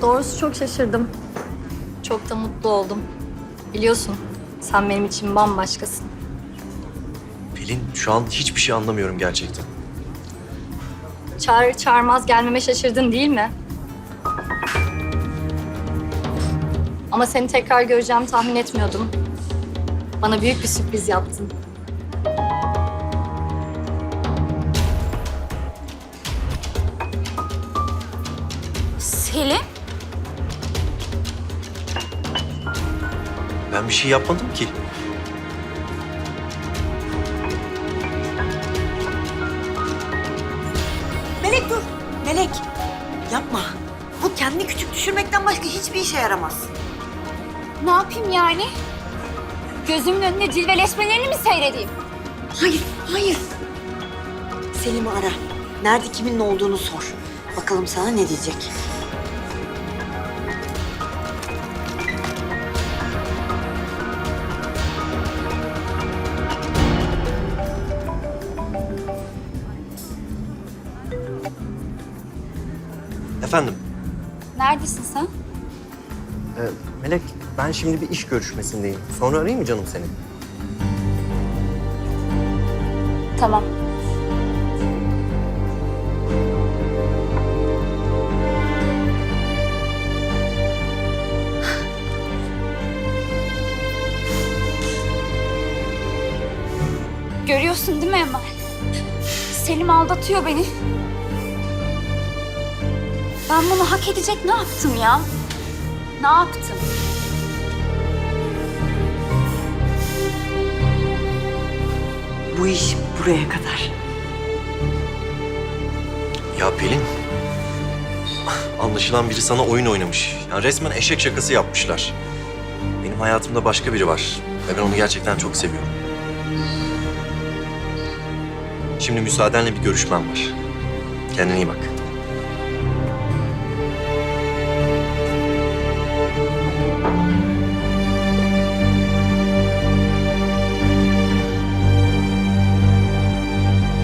Doğrusu çok şaşırdım. Çok da mutlu oldum. Biliyorsun sen benim için bambaşkasın. Pelin şu an hiçbir şey anlamıyorum gerçekten. Çağır çağırmaz gelmeme şaşırdın değil mi? Ama seni tekrar göreceğimi tahmin etmiyordum. Bana büyük bir sürpriz yaptın. Selim? Ben bir şey yapmadım ki. Melek dur. Melek. Yapma. Bu kendini küçük düşürmekten başka hiçbir işe yaramaz. Ne yapayım yani? Gözümün önünde cilveleşmelerini mi seyredeyim? Hayır, hayır. Selim'i ara. Nerede kimin ne olduğunu sor. Bakalım sana ne diyecek. Efendim, Neredesin sen? e, Melek ben şimdi bir iş görüşmesindeyim. Sonra arayayım mı canım seni? Tamam. Görüyorsun değil mi Emel? Selim aldatıyor beni. Ben bunu hak edecek ne yaptım ya? Ne yaptım? Bu iş buraya kadar. Ya Pelin, anlaşılan biri sana oyun oynamış. Yani resmen eşek şakası yapmışlar. Benim hayatımda başka biri var ve ben onu gerçekten çok seviyorum. Şimdi müsaadenle bir görüşmem var. Kendine iyi bak.